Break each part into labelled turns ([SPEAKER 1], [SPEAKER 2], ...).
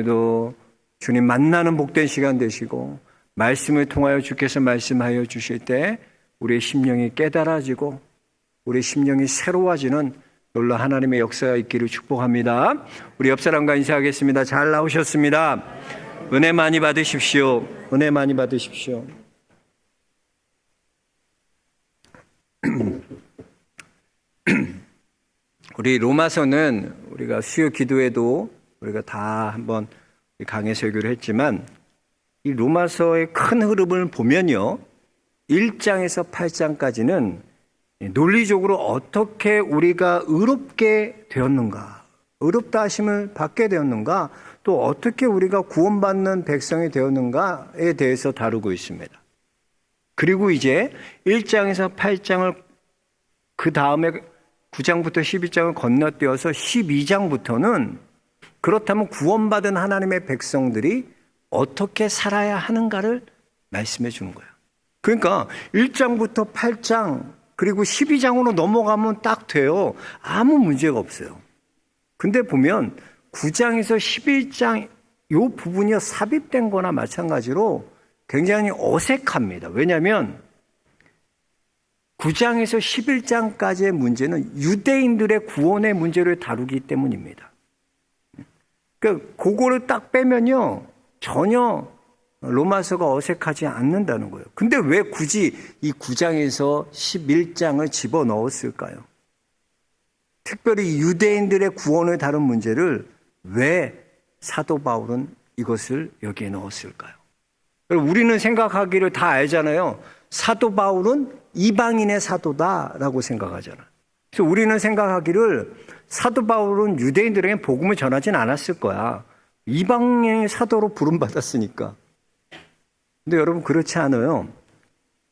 [SPEAKER 1] 그래도 주님 만나는 복된 시간 되시고 말씀을 통하여 주께서 말씀하여 주실 때 우리의 심령이 깨달아지고 우리 심령이 새로워지는 놀라 하나님의 역사가 있기를 축복합니다. 우리 옆 사람과 인사하겠습니다. 잘 나오셨습니다. 은혜 많이 받으십시오. 은혜 많이 받으십시오. 우리 로마서는 우리가 수요 기도에도 우리가 다 한번 강의 설교를 했지만 이 로마서의 큰 흐름을 보면요. 1장에서 8장까지는 논리적으로 어떻게 우리가 의롭게 되었는가, 의롭다 하심을 받게 되었는가, 또 어떻게 우리가 구원받는 백성이 되었는가에 대해서 다루고 있습니다. 그리고 이제 1장에서 8장을 그 다음에 9장부터 12장을 건너뛰어서 12장부터는 그렇다면 구원받은 하나님의 백성들이 어떻게 살아야 하는가를 말씀해 주는 거예요. 그러니까 1장부터 8장 그리고 12장으로 넘어가면 딱 돼요. 아무 문제가 없어요. 근데 보면 9장에서 11장 요 부분이 삽입된 거나 마찬가지로 굉장히 어색합니다. 왜냐하면 9장에서 11장까지의 문제는 유대인들의 구원의 문제를 다루기 때문입니다. 그러니까 그거를 딱 빼면요. 전혀 로마서가 어색하지 않는다는 거예요. 근데 왜 굳이 이 9장에서 11장을 집어 넣었을까요? 특별히 유대인들의 구원을 다룬 문제를 왜 사도 바울은 이것을 여기에 넣었을까요? 우리는 생각하기를 다 알잖아요. 사도 바울은 이방인의 사도다라고 생각하잖아. 그래서 우리는 생각하기를 사도 바울은 유대인들에게 복음을 전하진 않았을 거야. 이방인의 사도로 부름받았으니까. 근데 여러분 그렇지 않아요.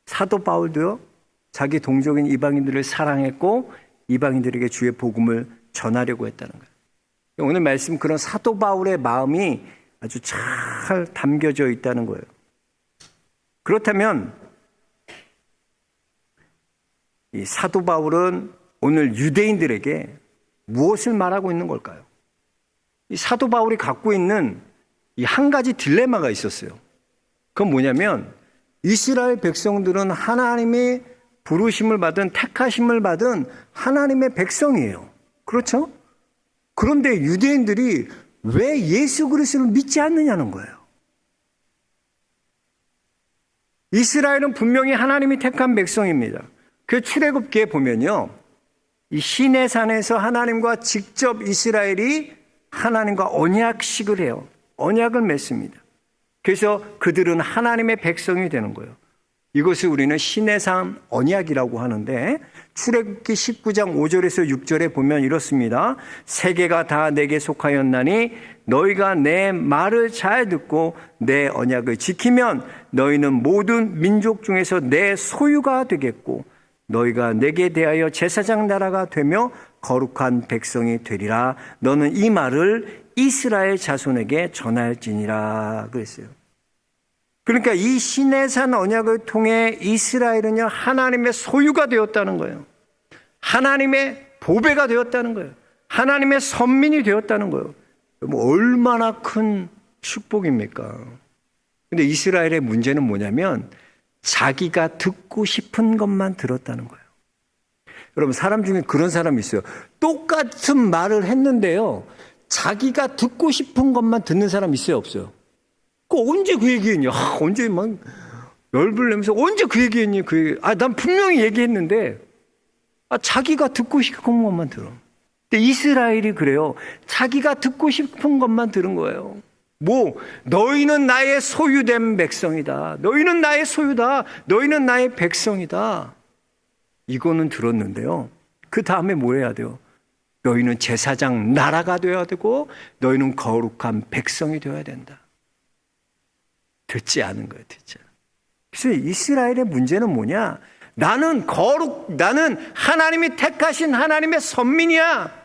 [SPEAKER 1] 사도 바울도요. 자기 동족인 이방인들을 사랑했고 이방인들에게 주의 복음을 전하려고 했다는 거예요. 오늘 말씀 그런 사도 바울의 마음이 아주 잘 담겨져 있다는 거예요. 그렇다면 이 사도 바울은 오늘 유대인들에게 무엇을 말하고 있는 걸까요? 이 사도 바울이 갖고 있는 이 한 가지 딜레마가 있었어요. 그건 뭐냐면 이스라엘 백성들은 하나님의 부르심을 받은 택하심을 받은 하나님의 백성이에요. 그렇죠? 그런데 유대인들이 왜 예수 그리스도를 믿지 않느냐는 거예요. 이스라엘은 분명히 하나님이 택한 백성입니다. 그 출애굽기에 보면요. 이 시내산에서 하나님과 직접 이스라엘이 하나님과 언약식을 해요. 언약을 맺습니다. 그래서 그들은 하나님의 백성이 되는 거예요. 이것을 우리는 시내산 언약이라고 하는데 출애굽기 19장 5절에서 6절에 보면 이렇습니다. 세계가 다 내게 속하였나니 너희가 내 말을 잘 듣고 내 언약을 지키면 너희는 모든 민족 중에서 내 소유가 되겠고 너희가 내게 대하여 제사장 나라가 되며 거룩한 백성이 되리라. 너는 이 말을 이스라엘 자손에게 전할지니라 그랬어요. 그러니까 이 시내산 언약을 통해 이스라엘은요 하나님의 소유가 되었다는 거예요. 하나님의 보배가 되었다는 거예요. 하나님의 선민이 되었다는 거예요. 뭐 얼마나 큰 축복입니까? 근데 이스라엘의 문제는 뭐냐면 자기가 듣고 싶은 것만 들었다는 거예요. 여러분 사람 중에 그런 사람이 있어요. 똑같은 말을 했는데요. 자기가 듣고 싶은 것만 듣는 사람 있어요, 없어요? 그 언제 그 얘기했냐? 아, 언제 막 열불 내면서 언제 그 얘기했니? 그 얘기. 아, 난 분명히 얘기했는데 아, 자기가 듣고 싶은 것만 들어. 근데 이스라엘이 그래요. 자기가 듣고 싶은 것만 들은 거예요. 뭐 너희는 나의 소유된 백성이다. 너희는 나의 소유다. 너희는 나의 백성이다. 이거는 들었는데요. 그 다음에 뭐 해야 돼요? 너희는 제사장 나라가 되어야 되고 너희는 거룩한 백성이 되어야 된다. 듣지 않은 거예요, 듣지. 그래서 이스라엘의 문제는 뭐냐? 나는 거룩, 나는 하나님이 택하신 하나님의 선민이야.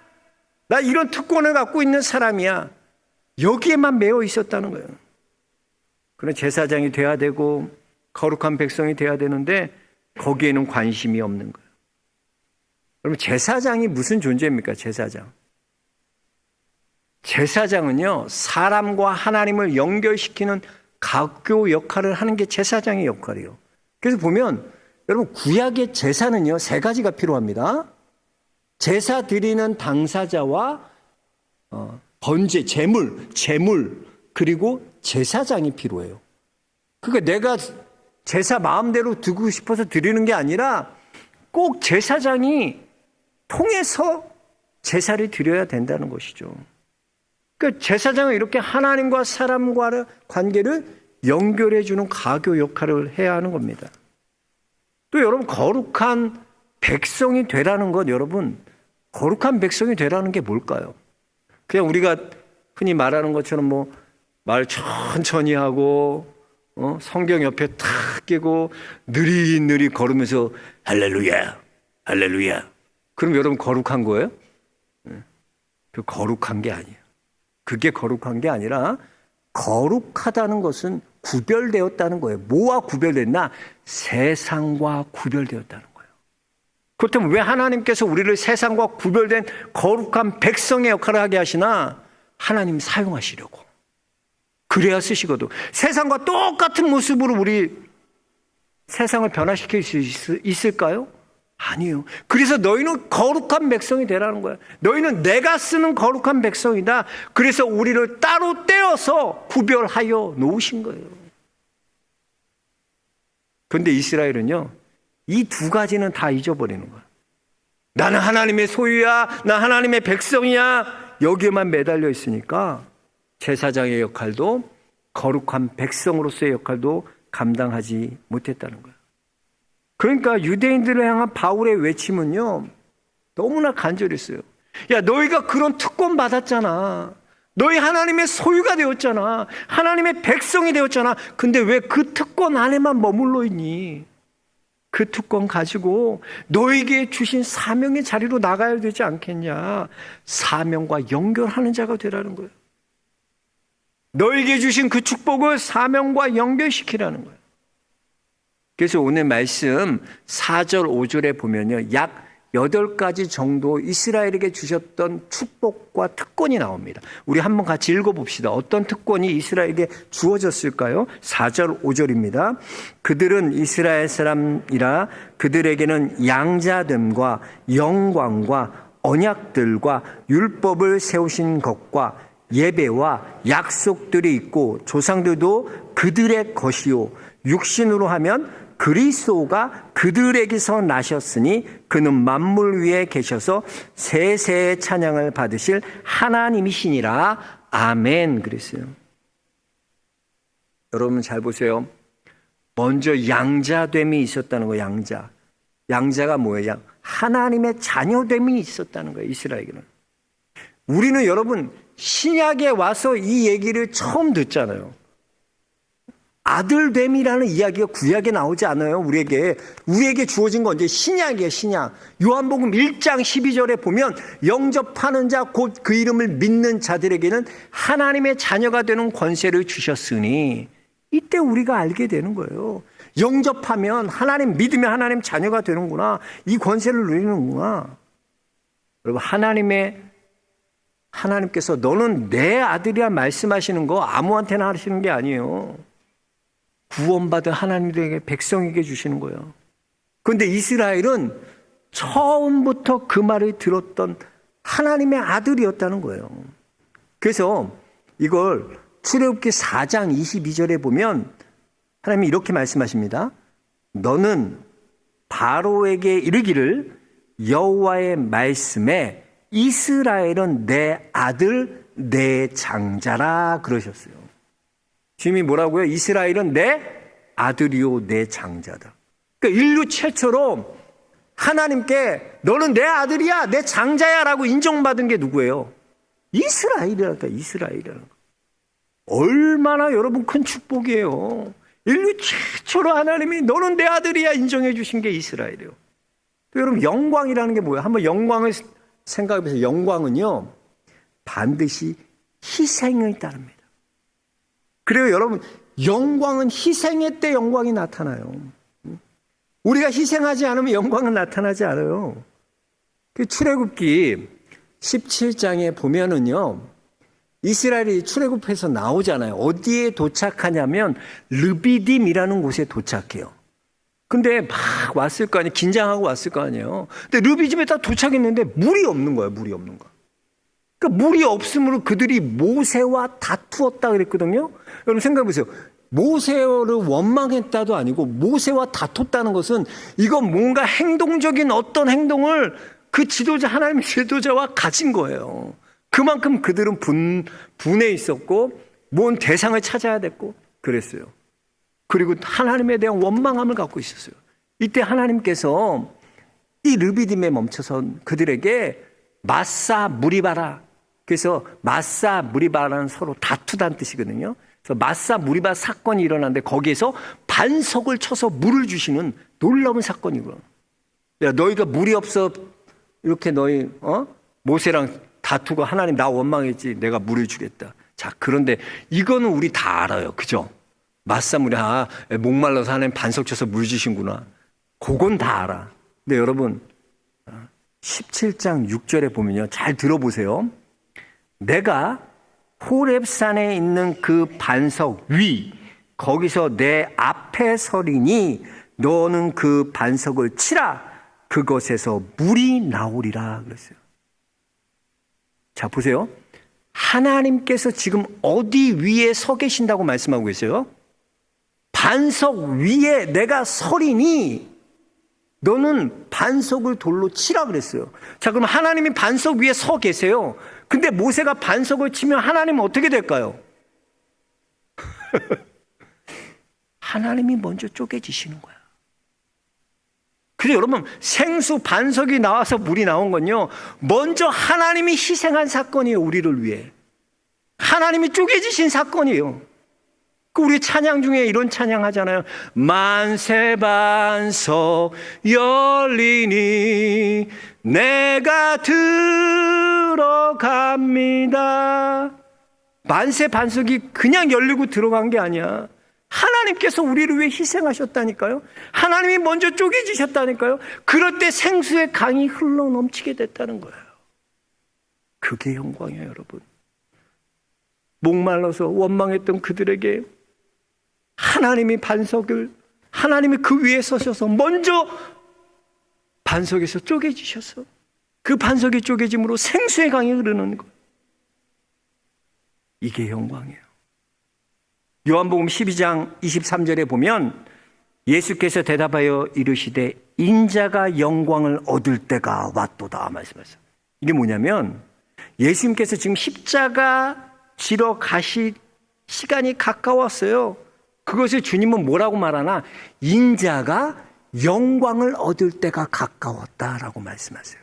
[SPEAKER 1] 나 이런 특권을 갖고 있는 사람이야. 여기에만 매여 있었다는 거예요. 그런 제사장이 돼야 되고 거룩한 백성이 돼야 되는데 거기에는 관심이 없는 거예요. 여러분 제사장이 무슨 존재입니까? 제사장. 제사장은요, 사람과 하나님을 연결시키는 가교 역할을 하는 게 제사장의 역할이에요. 그래서 보면 여러분 구약의 제사는요, 세 가지가 필요합니다. 제사 드리는 당사자와 어, 번제, 제물, 제물, 그리고 제사장이 필요해요. 그러니까 내가 제사 마음대로 두고 싶어서 드리는 게 아니라 꼭 제사장이 통해서 제사를 드려야 된다는 것이죠. 그러니까 제사장은 이렇게 하나님과 사람과의 관계를 연결해 주는 가교 역할을 해야 하는 겁니다. 또 여러분 거룩한 백성이 되라는 것 여러분 거룩한 백성이 되라는 게 뭘까요? 그냥 우리가 흔히 말하는 것처럼 뭐 말 천천히 하고 어? 성경 옆에 탁 끼고 느릿느릿 걸으면서 할렐루야 할렐루야 그럼 여러분 거룩한 거예요? 네. 그 거룩한 게 아니에요. 그게 거룩한 게 아니라 거룩하다는 것은 구별되었다는 거예요. 뭐와 구별됐나? 세상과 구별되었다는 거예요. 그렇다면 왜 하나님께서 우리를 세상과 구별된 거룩한 백성의 역할을 하게 하시나? 하나님 사용하시려고. 그래야 쓰시거든. 세상과 똑같은 모습으로 우리 세상을 변화시킬 수 있, 있을까요? 아니요. 그래서 너희는 거룩한 백성이 되라는 거야. 너희는 내가 쓰는 거룩한 백성이다. 그래서 우리를 따로 떼어서 구별하여 놓으신 거예요. 그런데 이스라엘은요, 이 두 가지는 다 잊어버리는 거야. 나는 하나님의 소유야, 나 하나님의 백성이야, 여기에만 매달려 있으니까 제사장의 역할도 거룩한 백성으로서의 역할도 감당하지 못했다는 거예요. 그러니까 유대인들을 향한 바울의 외침은요, 너무나 간절했어요. 야, 너희가 그런 특권 받았잖아. 너희 하나님의 소유가 되었잖아. 하나님의 백성이 되었잖아. 근데 왜 그 특권 안에만 머물러 있니? 그 특권 가지고 너에게 주신 사명의 자리로 나가야 되지 않겠냐. 사명과 연결하는 자가 되라는 거예요. 너에게 주신 그 축복을 사명과 연결시키라는 거예요. 그래서 오늘 말씀 4절, 5절에 보면요. 약 8가지 정도 이스라엘에게 주셨던 축복과 특권이 나옵니다. 우리 한번 같이 읽어봅시다. 어떤 특권이 이스라엘에게 주어졌을까요? 4절, 5절입니다. 그들은 이스라엘 사람이라 그들에게는 양자됨과 영광과 언약들과 율법을 세우신 것과 예배와 약속들이 있고 조상들도 그들의 것이요 육신으로 하면 그리스도가 그들에게서 나셨으니 그는 만물 위에 계셔서 세세의 찬양을 받으실 하나님이시니라 아멘 그랬어요. 여러분 잘 보세요. 먼저 양자됨이 있었다는 거예요. 양자. 양자가 뭐예요? 하나님의 자녀됨이 있었다는 거예요. 이스라엘에게는. 우리는 여러분 신약에 와서 이 얘기를 처음 듣잖아요. 아들됨이라는 이야기가 구약에 나오지 않아요. 우리에게 우리에게 주어진 건 이제 신약이에요. 신약. 요한복음 1장 12절에 보면 영접하는 자 곧 그 이름을 믿는 자들에게는 하나님의 자녀가 되는 권세를 주셨으니 이때 우리가 알게 되는 거예요. 영접하면 하나님 믿으면 하나님 자녀가 되는구나. 이 권세를 누리는구나. 여러분 하나님의 하나님께서 너는 내 아들이야 말씀하시는 거 아무한테나 하시는 게 아니에요. 구원받은 하나님에게 백성에게 주시는 거예요. 그런데 이스라엘은 처음부터 그 말을 들었던 하나님의 아들이었다는 거예요. 그래서 이걸 출애굽기 4장 22절에 보면 하나님이 이렇게 말씀하십니다. 너는 바로에게 이르기를 여호와의 말씀에 이스라엘은 내 아들 내 장자라 그러셨어요. 주님이 뭐라고요? 이스라엘은 내 아들이요 내 장자다. 그러니까 인류 최초로 하나님께 너는 내 아들이야 내 장자야 라고 인정받은 게 누구예요? 이스라엘이랄까 이스라엘이라는 거. 얼마나 여러분 큰 축복이에요. 인류 최초로 하나님이 너는 내 아들이야 인정해 주신 게 이스라엘이에요. 또 여러분 영광이라는 게 뭐예요? 한번 영광을 생각해 보세요. 영광은요 반드시 희생을 따릅니다. 그래요, 여러분. 영광은 희생의 때 영광이 나타나요. 우리가 희생하지 않으면 영광은 나타나지 않아요. 그 출애굽기 17장에 보면은요. 이스라엘이 출애굽해서 나오잖아요. 어디에 도착하냐면 르비딤이라는 곳에 도착해요. 근데 막 왔을 거 아니에요. 긴장하고 왔을 거 아니에요. 근데 르비딤에 딱 도착했는데 물이 없는 거예요. 물이 없는 거. 그러니까 물이 없으므로 그들이 모세와 다투었다 그랬거든요. 여러분 생각해 보세요. 모세를 원망했다도 아니고 모세와 다퉜다는 것은 이건 뭔가 행동적인 어떤 행동을 그 지도자 하나님의 지도자와 가진 거예요. 그만큼 그들은 분 분해 있었고 뭔 대상을 찾아야 됐고 그랬어요. 그리고 하나님에 대한 원망함을 갖고 있었어요. 이때 하나님께서 이 르비딤에 멈춰선 그들에게 마사 무리바라 그래서 마사 무리바라는 서로 다투다는 뜻이거든요. 그래서 마사 무리바 사건이 일어났는데 거기에서 반석을 쳐서 물을 주시는 놀라운 사건이구나. 야 너희가 물이 없어 이렇게 너희 어 모세랑 다투고 하나님 나 원망했지 내가 물을 주겠다. 자 그런데 이거는 우리 다 알아요, 그죠? 마사물이 아 목말라서 하나님 반석 쳐서 물 주신구나. 그건 다 알아. 근데 여러분 17장 6절에 보면요. 잘 들어보세요. 내가 호렙산에 있는 그 반석 위 거기서 내 앞에 서리니 너는 그 반석을 치라 그것에서 물이 나오리라 그랬어요. 자 보세요. 하나님께서 지금 어디 위에 서 계신다고 말씀하고 계세요? 반석 위에 내가 서리니 너는 반석을 돌로 치라 그랬어요. 자, 그럼 하나님이 반석 위에 서 계세요. 근데 모세가 반석을 치면 하나님은 어떻게 될까요? 하나님이 먼저 쪼개지시는 거야. 그래서 여러분, 생수 반석이 나와서 물이 나온 건요, 먼저 하나님이 희생한 사건이에요, 우리를 위해. 하나님이 쪼개지신 사건이에요. 그 우리 찬양 중에 이런 찬양 하잖아요. 만세 반석 열리니 내가 들어갑니다. 만세 반석이 그냥 열리고 들어간 게 아니야. 하나님께서 우리를 위해 희생하셨다니까요. 하나님이 먼저 쪼개지셨다니까요. 그럴 때 생수의 강이 흘러 넘치게 됐다는 거예요. 그게 영광이에요, 여러분. 목말라서 원망했던 그들에게 하나님이 반석을 하나님이 그 위에 서셔서 먼저 반석에서 쪼개지셔서 그 반석이 쪼개짐으로 생수의 강이 흐르는 것. 이게 영광이에요. 요한복음 12장 23절에 보면 예수께서 대답하여 이르시되 인자가 영광을 얻을 때가 왔도다 말씀하셨어요. 이게 뭐냐면 예수님께서 지금 십자가 지러 가실 시간이 가까웠어요. 그것을 주님은 뭐라고 말하나 인자가 영광을 얻을 때가 가까웠다라고 말씀하세요.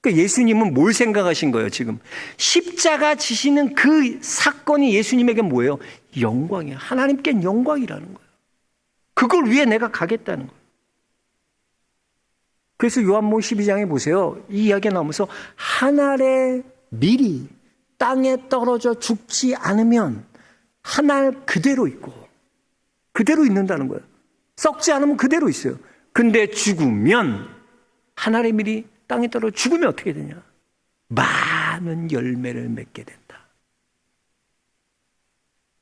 [SPEAKER 1] 그러니까 예수님은 뭘 생각하신 거예요, 지금? 십자가 지시는 그 사건이 예수님에게 뭐예요? 영광이에요. 하나님께 영광이라는 거예요. 그걸 위해 내가 가겠다는 거예요. 그래서 요한복음 12장에 보세요. 이 이야기가 나오면서 한 알의 밀이 땅에 떨어져 죽지 않으면 한알 그대로 있고 그대로 있는다는 거예요. 썩지 않으면 그대로 있어요. 근데 죽으면 하나의 밀이 땅에 떨어 죽으면 어떻게 되냐? 많은 열매를 맺게 된다.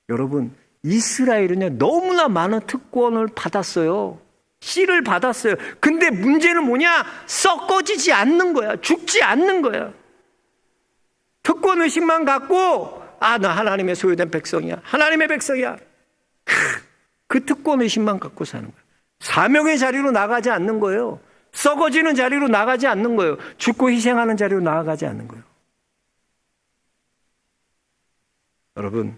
[SPEAKER 1] 여러분, 이스라엘은요, 너무나 많은 특권을 받았어요. 씨를 받았어요. 근데 문제는 뭐냐? 썩어지지 않는 거야. 죽지 않는 거야. 특권 의식만 갖고, 아, 나 하나님의 소유된 백성이야. 하나님의 백성이야. 그 특권 의식만 갖고 사는 거예요. 사명의 자리로 나가지 않는 거예요. 썩어지는 자리로 나가지 않는 거예요. 죽고 희생하는 자리로 나아가지 않는 거예요. 여러분,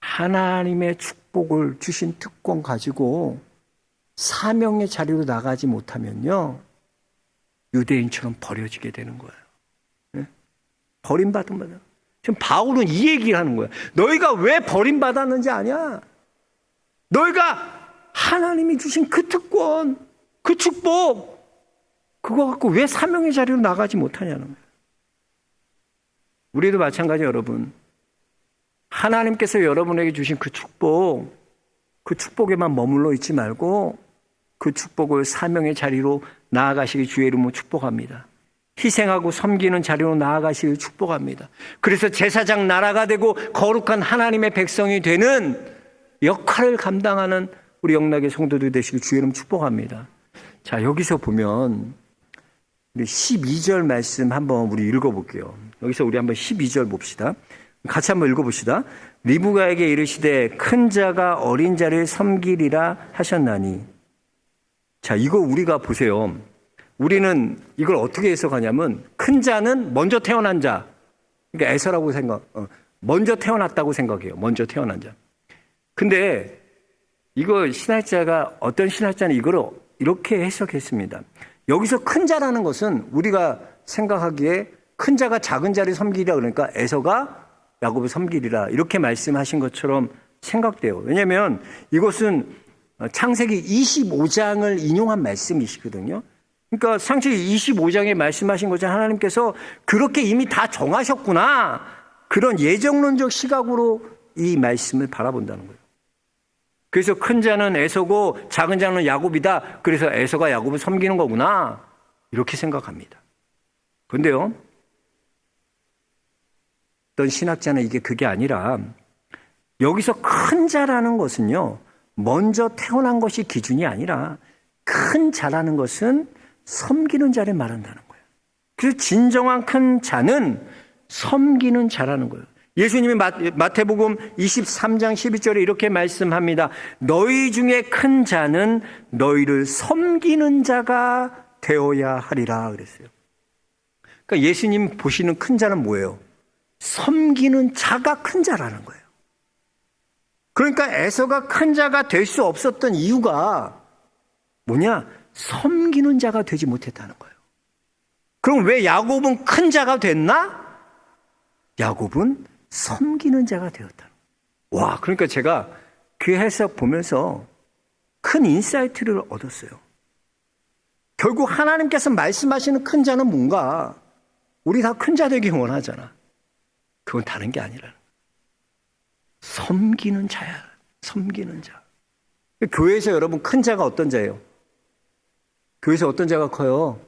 [SPEAKER 1] 하나님의 축복을 주신 특권 가지고 사명의 자리로 나가지 못하면요. 유대인처럼 버려지게 되는 거예요. 네? 버림받은 거예요. 지금 바울은 이 얘기를 하는 거예요. 너희가 왜 버림받았는지 아냐? 너희가 하나님이 주신 그 특권, 그 축복, 그거 갖고 왜 사명의 자리로 나가지 못하냐는 거예요. 우리도 마찬가지 여러분. 하나님께서 여러분에게 주신 그 축복, 그 축복에만 머물러 있지 말고 그 축복을 사명의 자리로 나아가시기 주의 이름으로 축복합니다. 희생하고 섬기는 자리로 나아가시길 축복합니다. 그래서 제사장 나라가 되고 거룩한 하나님의 백성이 되는 역할을 감당하는 우리 영락의 성도들 되시길 주의 이름 축복합니다. 자, 여기서 보면 우리 12절 말씀 한번 우리 읽어볼게요. 여기서 우리 한번 12절 봅시다. 같이 한번 읽어봅시다. 리브가에게 이르시되 큰 자가 어린 자를 섬기리라 하셨나니. 자, 이거 우리가 보세요. 우리는 이걸 어떻게 해석하냐면 큰 자는 먼저 태어난 자. 그러니까 에서라고 생각, 어, 먼저 태어났다고 생각해요. 먼저 태어난 자. 근데 이거 신학자가 어떤 신학자는 이거를 이렇게 해석했습니다. 여기서 큰 자라는 것은 우리가 생각하기에 큰 자가 작은 자를 섬기리라 그러니까 에서가 야곱을 섬기리라 이렇게 말씀하신 것처럼 생각돼요. 왜냐하면 이것은 창세기 25장을 인용한 말씀이시거든요. 그러니까 창세기 25장에 말씀하신 것처럼 하나님께서 그렇게 이미 다 정하셨구나. 그런 예정론적 시각으로 이 말씀을 바라본다는 거예요. 그래서 큰 자는 에서고 작은 자는 야곱이다. 그래서 에서가 야곱을 섬기는 거구나. 이렇게 생각합니다. 근데요. 어떤 신학자는 이게 그게 아니라 여기서 큰 자라는 것은요. 먼저 태어난 것이 기준이 아니라 큰 자라는 것은 섬기는 자를 말한다는 거예요. 그래서 진정한 큰 자는 섬기는 자라는 거예요. 예수님이 마태복음 23장 12절에 이렇게 말씀합니다. 너희 중에 큰 자는 너희를 섬기는 자가 되어야 하리라 그랬어요. 그러니까 예수님 보시는 큰 자는 뭐예요? 섬기는 자가 큰 자라는 거예요. 그러니까 에서가 큰 자가 될 수 없었던 이유가 뭐냐? 섬기는 자가 되지 못했다는 거예요. 그럼 왜 야곱은 큰 자가 됐나? 야곱은 섬기는 자가 되었다. 와, 그러니까 제가 그 해석 보면서 큰 인사이트를 얻었어요. 결국 하나님께서 말씀하시는 큰 자는 뭔가 우리 다 큰 자 되기 원하잖아. 그건 다른 게 아니라 섬기는 자야. 섬기는 자. 교회에서 여러분 큰 자가 어떤 자예요? 교회에서 어떤 자가 커요?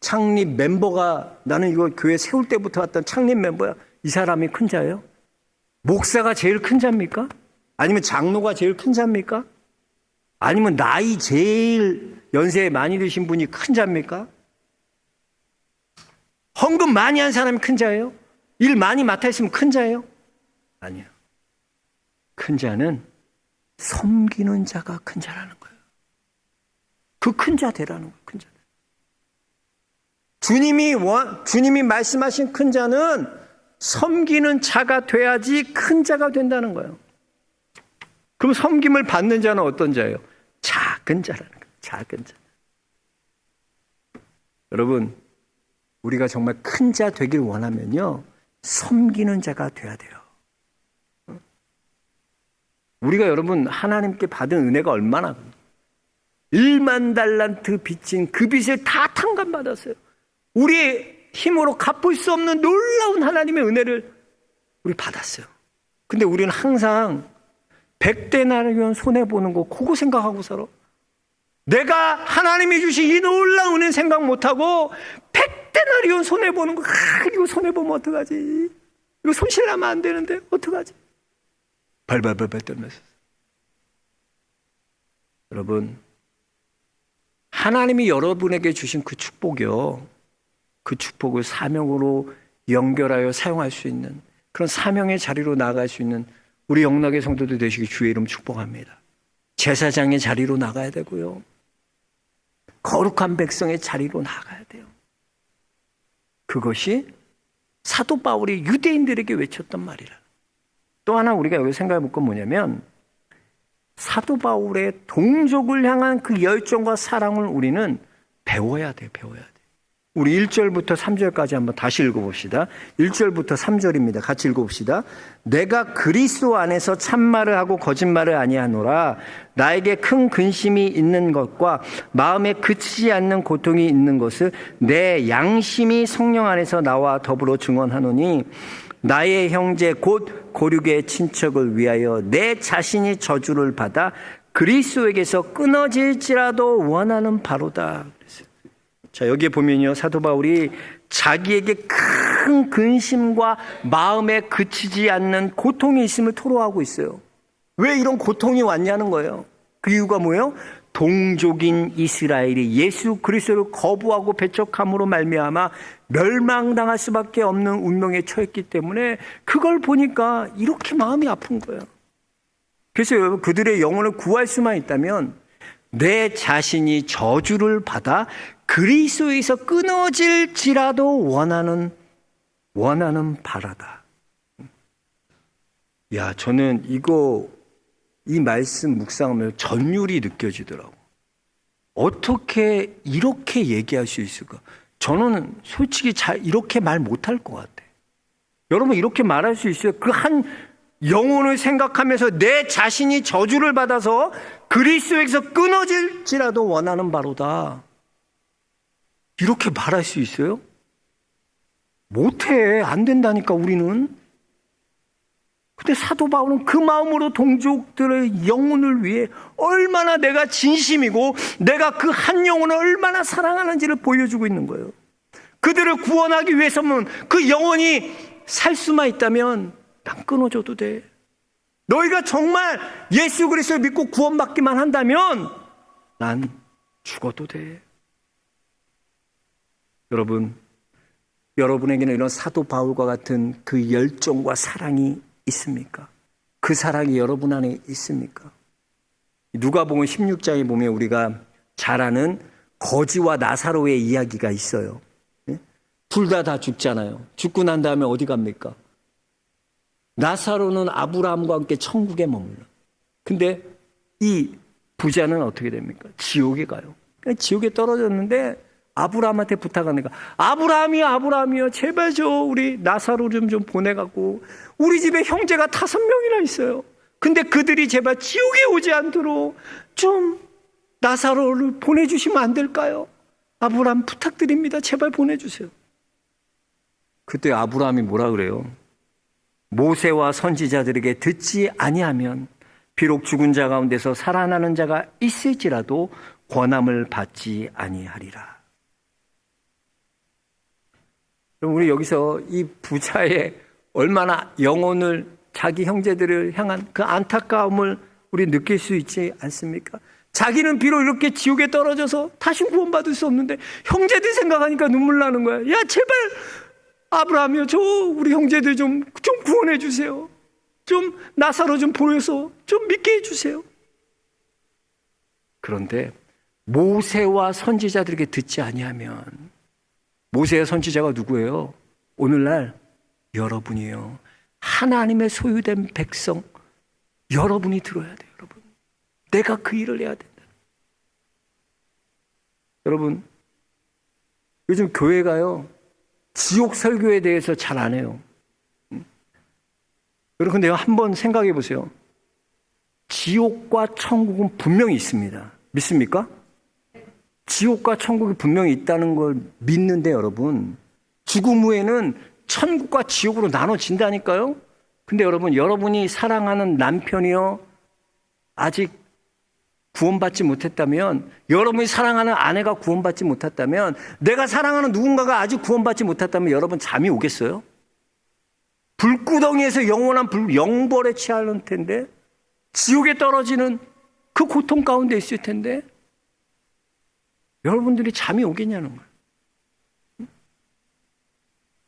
[SPEAKER 1] 창립 멤버가 나는 이거 교회 세울 때부터 왔던 창립 멤버야. 이 사람이 큰 자예요? 목사가 제일 큰 자입니까? 아니면 장로가 제일 큰 자입니까? 아니면 나이 제일 연세 많이 드신 분이 큰 자입니까? 헌금 많이 한 사람이 큰 자예요? 일 많이 맡아 있으면 큰 자예요? 아니요. 큰 자는 섬기는 자가 큰 자라는 거예요. 그 큰 자 되라는 거예요. 큰 자. 주님이 원, 주님이 말씀하신 큰 자는 섬기는 자가 돼야지 큰 자가 된다는 거예요. 그럼 섬김을 받는 자는 어떤 자예요? 작은 자라는 거예요. 작은 자. 여러분, 우리가 정말 큰 자 되길 원하면요. 섬기는 자가 돼야 돼요. 우리가 여러분 하나님께 받은 은혜가 얼마나 1만 달란트 빚진 그 빚을 다 탕감받았어요. 우리의 힘으로 갚을 수 없는 놀라운 하나님의 은혜를 우리 받았어요. 근데 우리는 항상 백대나리온 손해보는 거 그거 생각하고 살아. 내가 하나님이 주신 이 놀라운 은혜 생각 못하고 백대나리온 손해보는 거 아, 이거 손해보면 어떡하지? 이거 손실나면 안 되는데 어떡하지? 발발발발 떨면서 여러분 하나님이 여러분에게 주신 그 축복이요 그 축복을 사명으로 연결하여 사용할 수 있는 그런 사명의 자리로 나아갈 수 있는 우리 영락의 성도들 되시기 주의 이름 축복합니다. 제사장의 자리로 나가야 되고요. 거룩한 백성의 자리로 나가야 돼요. 그것이 사도 바울이 유대인들에게 외쳤던 말이라. 또 하나 우리가 여기 생각해 볼 건 뭐냐면 사도 바울의 동족을 향한 그 열정과 사랑을 우리는 배워야 돼요. 배워야 돼요. 우리 1절부터 3절까지 한번 다시 읽어봅시다. 1절부터 3절입니다. 같이 읽어봅시다. 내가 그리스도 안에서 참말을 하고 거짓말을 아니하노라. 나에게 큰 근심이 있는 것과 마음에 그치지 않는 고통이 있는 것을 내 양심이 성령 안에서 나와 더불어 증언하노니 나의 형제 곧 고륙의 친척을 위하여 내 자신이 저주를 받아 그리스도에게서 끊어질지라도 원하는 바로다. 자, 여기에 보면요. 사도 바울이 자기에게 큰 근심과 마음에 그치지 않는 고통이 있음을 토로하고 있어요. 왜 이런 고통이 왔냐는 거예요. 그 이유가 뭐예요? 동족인 이스라엘이 예수 그리스도를 거부하고 배척함으로 말미암아 멸망당할 수밖에 없는 운명에 처했기 때문에 그걸 보니까 이렇게 마음이 아픈 거예요. 그래서 그들의 영혼을 구할 수만 있다면 내 자신이 저주를 받아 그리스도에서 끊어질지라도 원하는 원하는 바라다. 야, 저는 이거 이 말씀 묵상하면 전율이 느껴지더라고. 어떻게 이렇게 얘기할 수 있을까? 저는 솔직히 잘 이렇게 말 못할 것 같아. 여러분 이렇게 말할 수 있어요? 그 한 영혼을 생각하면서 내 자신이 저주를 받아서 그리스도에서 끊어질지라도 원하는 바로다. 이렇게 말할 수 있어요? 못해. 안 된다니까, 우리는. 근데 사도 바울은 그 마음으로 동족들의 영혼을 위해 얼마나 내가 진심이고 내가 그 한 영혼을 얼마나 사랑하는지를 보여주고 있는 거예요. 그들을 구원하기 위해서는 그 영혼이 살 수만 있다면 난 끊어줘도 돼. 너희가 정말 예수 그리스도를 믿고 구원받기만 한다면 난 죽어도 돼. 여러분, 여러분에게는 이런 사도 바울과 같은 그 열정과 사랑이 있습니까? 그 사랑이 여러분 안에 있습니까? 누가복음 16장에 보면 우리가 잘 아는 거지와 나사로의 이야기가 있어요. 둘 다다 죽잖아요. 죽고 난 다음에 어디 갑니까? 나사로는 아브라함과 함께 천국에 머물러. 근데 이 부자는 어떻게 됩니까? 지옥에 가요. 그러니까 지옥에 떨어졌는데 아브라함한테 부탁하니까 아브라함이요 아브라함이요 제발 저 우리 나사로 좀 좀 보내갖고 우리 집에 형제가 다섯 명이나 있어요. 근데 그들이 제발 지옥에 오지 않도록 좀 나사로를 보내주시면 안 될까요? 아브라함 부탁드립니다. 제발 보내주세요. 그때 아브라함이 뭐라 그래요? 모세와 선지자들에게 듣지 아니하면 비록 죽은 자 가운데서 살아나는 자가 있을지라도 권함을 받지 아니하리라. 그럼 우리 여기서 이 부자의 얼마나 영혼을 자기 형제들을 향한 그 안타까움을 우리 느낄 수 있지 않습니까? 자기는 비록 이렇게 지옥에 떨어져서 다시 구원받을 수 없는데 형제들 생각하니까 눈물 나는 거야. 야 제발 아브라함이요 저 우리 형제들 좀 좀 구원해 주세요. 좀 나사로 좀 보여서 좀 믿게 해 주세요. 그런데 모세와 선지자들에게 듣지 아니하면 모세의 선지자가 누구예요? 오늘날 여러분이에요. 하나님의 소유된 백성 여러분이 들어야 돼요, 여러분. 내가 그 일을 해야 된다. 여러분, 요즘 교회가요, 지옥 설교에 대해서 잘 안 해요. 음? 여러분, 근데 한번 생각해 보세요. 지옥과 천국은 분명히 있습니다. 믿습니까? 지옥과 천국이 분명히 있다는 걸 믿는데 여러분, 죽음 후에는 천국과 지옥으로 나눠진다니까요? 근데 여러분, 여러분이 사랑하는 남편이요, 아직 구원받지 못했다면, 여러분이 사랑하는 아내가 구원받지 못했다면, 내가 사랑하는 누군가가 아직 구원받지 못했다면 여러분 잠이 오겠어요? 불구덩이에서 영원한 불, 영벌에 취하는 텐데, 지옥에 떨어지는 그 고통 가운데 있을 텐데, 여러분들이 잠이 오겠냐는 거예요.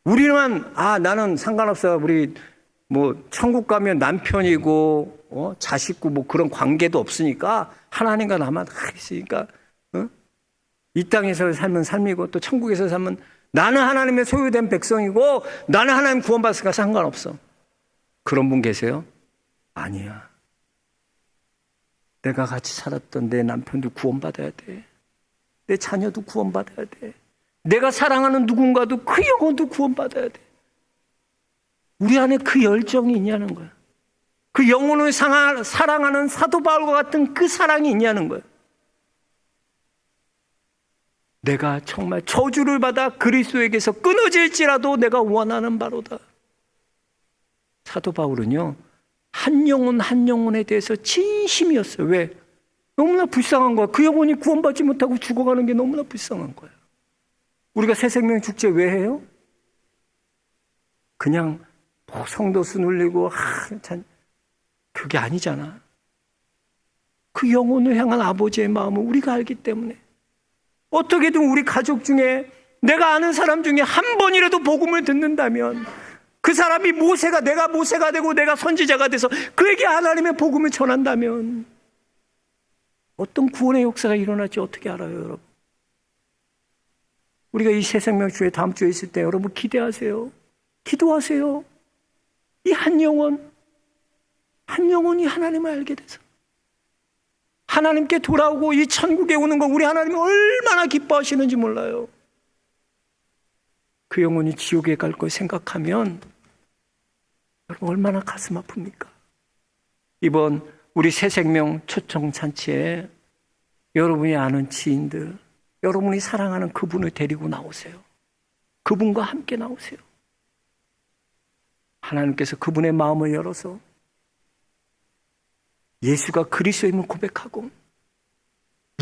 [SPEAKER 1] 우리는 아 나는 상관없어 우리 뭐 천국 가면 남편이고 어, 자식고 뭐 그런 관계도 없으니까 하나님과 나만 다 있으니까 어? 이 땅에서 살면 삶이고 또 천국에서 살면 나는 하나님의 소유된 백성이고 나는 하나님 구원받으니까 상관없어 그런 분 계세요? 아니야 내가 같이 살았던 내 남편도 구원받아야 돼 내 자녀도 구원받아야 돼. 내가 사랑하는 누군가도 그 영혼도 구원받아야 돼. 우리 안에 그 열정이 있냐는 거야. 그 영혼을 사랑하는 사도 바울과 같은 그 사랑이 있냐는 거야. 내가 정말 저주를 받아 그리스도에게서 끊어질지라도 내가 원하는 바로다. 사도 바울은요, 한 영혼 한 영혼에 대해서 진심이었어요. 왜? 너무나 불쌍한 거야. 그 영혼이 구원받지 못하고 죽어가는 게 너무나 불쌍한 거야. 우리가 새 생명 축제 왜 해요? 그냥 뭐 성도수 눌리고 아, 참 그게 아니잖아. 그 영혼을 향한 아버지의 마음을 우리가 알기 때문에 어떻게든 우리 가족 중에 내가 아는 사람 중에 한 번이라도 복음을 듣는다면 그 사람이 모세가 내가 모세가 되고 내가 선지자가 돼서 그에게 하나님의 복음을 전한다면 어떤 구원의 역사가 일어날지 어떻게 알아요, 여러분? 우리가 이 새 생명 주에 다음 주에 있을 때 여러분 기대하세요. 기도하세요. 이 한 영혼, 한 영혼이 하나님을 알게 돼서 하나님께 돌아오고 이 천국에 오는 거 우리 하나님이 얼마나 기뻐하시는지 몰라요. 그 영혼이 지옥에 갈 걸 생각하면 여러분 얼마나 가슴 아픕니까? 이번 우리 새 생명 초청 잔치에 여러분이 아는 지인들, 여러분이 사랑하는 그분을 데리고 나오세요. 그분과 함께 나오세요. 하나님께서 그분의 마음을 열어서 예수가 그리스도임을 고백하고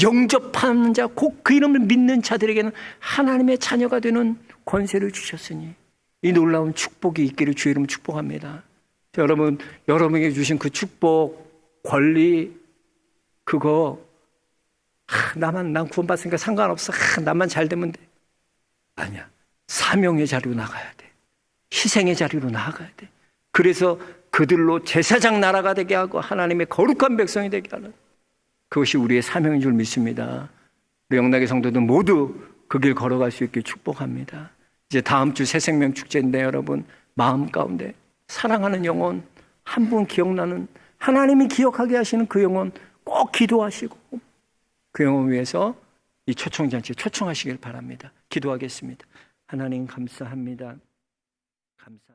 [SPEAKER 1] 영접하는 자, 곧 그 이름을 믿는 자들에게는 하나님의 자녀가 되는 권세를 주셨으니 이 놀라운 축복이 있기를 주의 이름으로 축복합니다. 자, 여러분, 여러분에게 주신 그 축복, 권리, 그거 하, 나만 난 구원받으니까 상관없어. 하, 나만 잘 되면 돼. 아니야. 사명의 자리로 나가야 돼. 희생의 자리로 나아가야 돼. 그래서 그들로 제사장 나라가 되게 하고 하나님의 거룩한 백성이 되게 하는 그것이 우리의 사명인 줄 믿습니다. 우리 영락의 성도들 모두 그 길 걸어갈 수 있길 축복합니다. 이제 다음 주 새 생명 축제인데 여러분 마음 가운데 사랑하는 영혼 한 분 기억나는 하나님이 기억하게 하시는 그 영혼 꼭 기도하시고 그 영혼 위해서 이 초청잔치에 초청하시길 바랍니다. 기도하겠습니다. 하나님 감사합니다. 감사.